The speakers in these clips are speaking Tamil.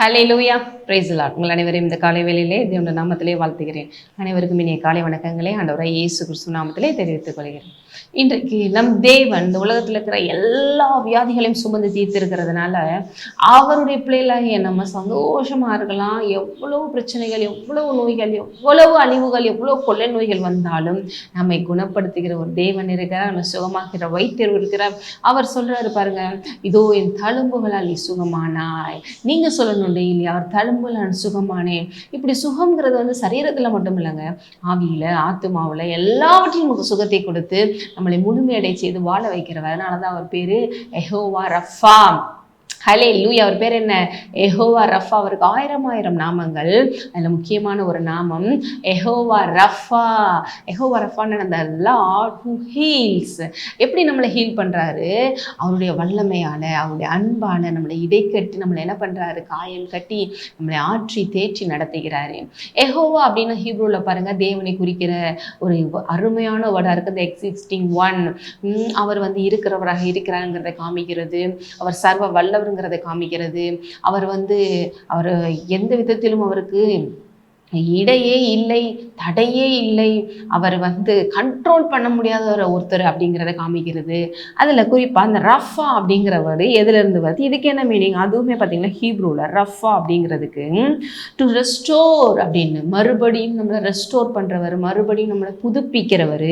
ஹலே லூயா பிரைஸ் உங்கள் அனைவரையும் இந்த காலை வேளையிலே தேவனுடைய நாமத்திலே வாழ்த்துகிறேன். அனைவருக்கும் இனிய காலை வணக்கங்களே ஆண்டவரை இயேசு கிறிஸ்து நாமத்திலே தெரிவித்துக் கொள்கிறேன். இன்றைக்கு நம் தேவன் இந்த உலகத்தில் இருக்கிற எல்லா வியாதிகளையும் சுமந்து தீர்த்திருக்கிறதுனால அவருடைய பிள்ளைகளாகிய நம்ம சந்தோஷமா இருக்கலாம். எவ்வளவு பிரச்சனைகள் எவ்வளவு நோய்கள் எவ்வளவு அழிவுகள் எவ்வளவு கொள்ளை நோய்கள் வந்தாலும் நம்மை குணப்படுத்துகிற ஒரு தேவன் இருக்கிறார். நம்ம சுகமாகிற வைத்தியர் இருக்கிறார். அவர் சொல்கிறாரு பாருங்க இதோ என் தழும்புகளால் நீ சுகமானாய். நீங்க சொல்லணும் இல்லையா? அவர் தழும்புகளால் நான் சுகமானேன். இப்படி சுகம்ங்கிறது வந்து சரீரத்துல மட்டும் இல்லைங்க. ஆவியில ஆத்துமாவில் எல்லாவற்றையும் நமக்கு சுகத்தை கொடுத்து நம்மளை முழுமையடை செய்து வாழ வைக்கிறவர். அதனால தான் அவர் பேரு எஹோவா ரஃபா ஹலே லூய் அவர் பேர் என்ன? Jehovah Rapha. அவருக்கு ஆயிரம் ஆயிரம் நாமங்கள். அதில் முக்கியமான ஒரு நாமம் எஹோவா ரஃபா. எஹோவா ரஃபான்னு அந்த லார்ட் ஹூ ஹீல்ஸ் எப்படி நம்மளை ஹீல் பண்ணுறாரு அவருடைய வல்லமையால் அவருடைய அன்பான நம்மளை இடைக்கட்டி நம்மளை என்ன பண்ணுறாரு காயம் கட்டி நம்மளை ஆற்றி தேற்றி நடத்துகிறாரு. எஹோவா அப்படின்னு ஹீப்ரூவில் பாருங்கள் தேவனை குறிக்கிற ஒரு அருமையான வேர்டாக இருக்குது இந்த எக்ஸ் ஒன் அவர் வந்து இருக்கிறவராக இருக்கிறாங்கிறத காமிக்கிறது. அவர் சர்வ வல்லவர் வல்லவருங்கிறத காமிக்கிறது. அவர் வந்து அவர் எந்த விதத்திலும் அவருக்கு இடையே இல்லை. தடையே இல்லை. அவர் வந்து கண்ட்ரோல் பண்ண முடியாத ஒரு ஒருத்தர் அப்படிங்கிறத காமிக்கிறது. அதில் குறிப்பாக அந்த ரஃபா அப்படிங்கிற வேர்டு எதுலேருந்து வருது? இதுக்கு என்ன மீனிங் அதுவுமே பார்த்தீங்கன்னா ஹீப்ரூவில் ரஃபா அப்படிங்கிறதுக்கு. டு ரெஸ்டோர் அப்படின்னு. மறுபடியும் நம்மளை ரெஸ்டோர் பண்ணுறவர் மறுபடியும் நம்மளை புதுப்பிக்கிறவர்.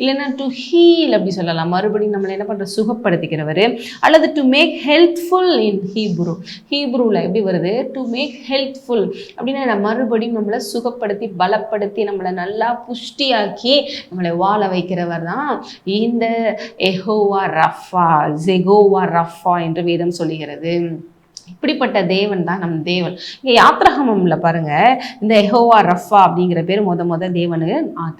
இல்லைன்னா டு ஹீல் அப்படி சொல்லலாம். மறுபடியும் நம்மளை என்ன பண்ணுற சுகப்படுத்திக்கிறவர். அல்லது to make helpful in Hebrew ஹீப்ரூவில் எப்படி வருது? டு மேக் ஹெல்ப்ஃபுல் அப்படின்னா மறுபடியும் நம்மளை சுகப்படுத்தி பலப்படுத்தி நம்மளை நல்லா புஷ்டியாக்கி நம்மளை வாழ வைக்கிறவர் தான் இந்த எஹோவா ரஃபா ஜெகோவா ரஃபா என்று வேதம் சொல்லுகிறது. இப்படிப்பட்ட தேவன் தான் நம் தேவன். இங்கே யாத்ரகமம்ல பாருங்க. இந்த எஹோவா ரஃபா அப்படிங்கிற பேர் முத முத தேவனு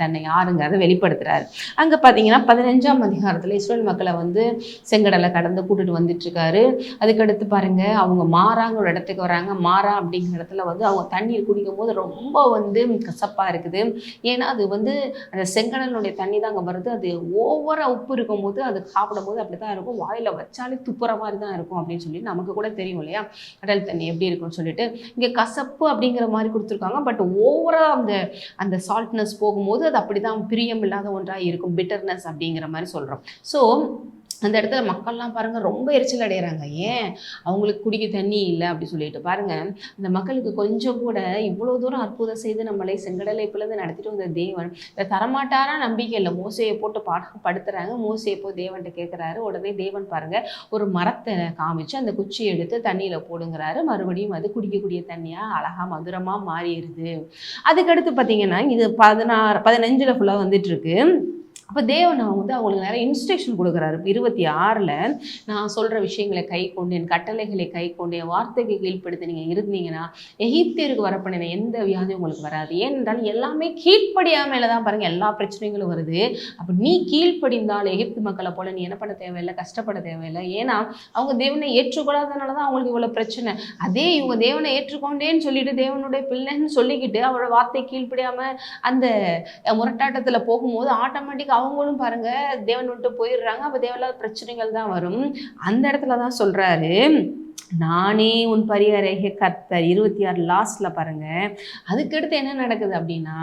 தன்னை யாருங்கிறத வெளிப்படுத்துறாரு. அங்கே பார்த்தீங்கன்னா பதினஞ்சாம் அதிகாரத்தில் இஸ்ரேல் மக்களை வந்து செங்கடலை கடந்து கூட்டிட்டு வந்துட்டு இருக்காரு அதுக்கடுத்து பாருங்க அவங்க மாறாங்க ஒரு இடத்துக்கு வராங்க. மாறா அப்படிங்கிற இடத்துல வந்து அவங்க தண்ணீர் குடிக்கும் போது ரொம்ப வந்து கசப்பாக இருக்குது. ஏன்னா அது வந்து அந்த செங்கடலுடைய தண்ணி தான் அங்கே வருது. அது ஓவராக உப்பு இருக்கும்போது அது சாப்பிடும்போது அப்படி தான் இருக்கும். வாயில் வச்சாலே துப்புற மாதிரி தான் இருக்கும் அப்படின்னு சொல்லி நமக்கு கூட தெரியும் இல்லையா? கடல் தண்ணி எப்படி இருக்கும்னு சொல்லிட்டு. இங்கே கசப்பு அப்படிங்கிற மாதிரி கொடுத்துருக்காங்க. பட் ஓவராக அந்த அந்த சால்ட்னஸ் போகும்போது அது அப்படி தான் பிரியம் இல்லாத ஒன்றாக இருக்கும். பிட்டர்னஸ் அப்படிங்கிற மாதிரி சொல்கிறோம் ஸோ அந்த இடத்துல மக்கள்லாம் பாருங்கள் ரொம்ப எரிச்சல் அடைகிறாங்க ஏன்? அவங்களுக்கு குடிக்க தண்ணி இல்லை அப்படி சொல்லிட்டு. பாருங்க அந்த மக்களுக்கு கொஞ்சம் கூட இவ்வளோ தூரம் அற்புதம் செய்து நம்மளை செங்கடலை பிளந்து நடத்திட்டு வந்த தேவன் இதை தரமாட்டாரா நம்பிக்கை இல்லை. மோசையை போட்டு பாடம் படுத்துறாங்க. மோசையை போய் தேவன்கிட்ட கேட்குறாரு உடனே தேவன் பாருங்கள் ஒரு மரத்தை காமிச்சு அந்த குச்சியை எடுத்து தண்ணியில் போடுங்கிறாரு. மறுபடியும் அது குடிக்கக்கூடிய தண்ணியாக அழகாக மதுரமாக மாறிடுது. அதுக்கடுத்து பார்த்தீங்கன்னா இது பதினாறு பதினஞ்சில் ஃபுல்லாக வந்துட்டுருக்கு அப்போ தேவன் அவங்க வந்து அவங்களுக்கு நிறைய இன்ஸ்ட்ரக்ஷன் கொடுக்குறாரு. இருபத்தி ஆறில் நான் சொல்கிற விஷயங்களை கை கொண்டு என் கட்டளைகளை கை கொண்டு என் வார்த்தைக்கு கீழ்ப்படுத்தி நீங்கள் இருந்தீங்கன்னா எகிப்தியருக்கு வரப்பண்ணின எந்த வியாதியும் உங்களுக்கு வராது. ஏனென்றால் எல்லாமே கீழ்ப்படியாமல் தான் பாருங்கள் எல்லா பிரச்சனைகளும் வருது. அப்போ நீ கீழ்ப்படிந்தால் எகிப்து மக்களை போல் நீ என்ன பண்ண தேவையில்லை கஷ்டப்பட தேவையில்லை. ஏன்னா அவங்க தேவனை ஏற்றுக்கொள்ளாதனால தான் அவங்களுக்கு இவ்வளோ பிரச்சனை. அதே இவங்க தேவனை ஏற்றுக்கொண்டேன்னு சொல்லிட்டு தேவனுடைய பிள்ளைன்னு சொல்லிக்கிட்டு அவரோட வார்த்தை கீழ்ப்படியாமல் அந்த முரட்டாட்டத்தில் போகும்போது ஆட்டோமேட்டிக்காக அவங்களும் பாருங்க தேவன் விட்டு போயிடுறாங்க. அப்போ தேவையில்லாத பிரச்சனைகள் தான் வரும். அந்த இடத்துல தான் சொல்றாரு நானே உன் பரிகாரக கர்த்தர். இருபத்தி ஆறு லாஸ்ட்ல பாருங்க. அதுக்கடுத்து என்ன நடக்குது அப்படின்னா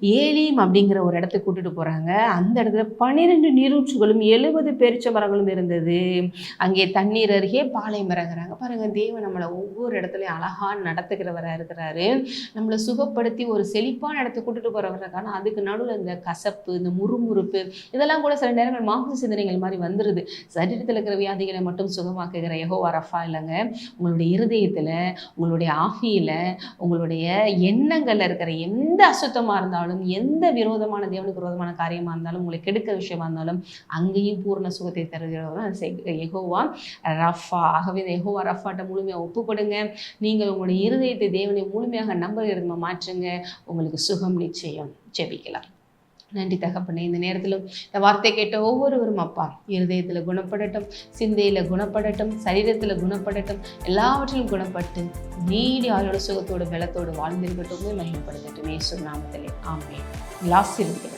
ஏலியம் அப்படிங்கிற ஒரு இடத்துக்கு கூட்டிட்டு போறாங்க. அந்த இடத்துல பன்னிரெண்டு நீரூற்றுகளும் எழுபது பேரிச்ச மரங்களும் இருந்தது. அங்கே தண்ணீர் அருகே பாலை மரங்கிறாங்க பாருங்க தேவன் நம்மளை ஒவ்வொரு இடத்துலையும் அழகா நடத்துகிறவராக இருக்கிறாரு. நம்மளை சுகப்படுத்தி ஒரு செழிப்பான இடத்துக்கு கூட்டிட்டு போறவருக்கான அதுக்கு நடுவில் இந்த கசப்பு இந்த முறுமுறுப்பு இதெல்லாம் கூட சில நேரங்கள் மாம்ச சிந்தனைகள் மாதிரி வந்துருது. சரீரத்தில் இருக்கிற வியாதிகளை மட்டும் சுகமாக்குகிற யெகோவா வரஃபா இல்லைங்க. உங்களுடைய இருதயத்தில் உங்களுடைய ஆஃபியில் உங்களுடைய எண்ணங்கள்ல இருக்கிற எந்த அசுத்தமாக இருந்தாலும் எந்த விரோதமான தேவனுக்கு விரோதமான காரியமாக இருந்தாலும் உங்களை கெடுக்க விஷயமா இருந்தாலும் அங்கேயும் பூர்ண சுகத்தை தருகிறவர் எகோவா ரஃபா ஆகவே இந்த எகோவா ரஃபாட்ட முழுமையாக ஒப்பு கொடுங்க நீங்கள் உங்களுடைய இருதயத்தை தேவனை முழுமையாக நம்புகிறது மாற்றுங்க. உங்களுக்கு சுகம் நிச்சயம். ஜெபிக்கலாம். நன்றி தகப்பனே இந்த நேரத்திலும் இந்த வார்த்தை கேட்ட ஒவ்வொருவரும் அப்பா இருதயத்தில் குணப்படட்டும் சிந்தையில் குணப்படட்டும் சரீரத்தில் குணப்படட்டும் எல்லாவற்றிலும் குணப்பட்டு நீடி ஆளோட சுகத்தோடு பலத்தோடு வாழ்ந்திருக்கட்டும் மகிமைப்படுத்தட்டும். ஏசு நாமத்திலே. ஆமே ஆசீர்வதிக்கப்பட்ட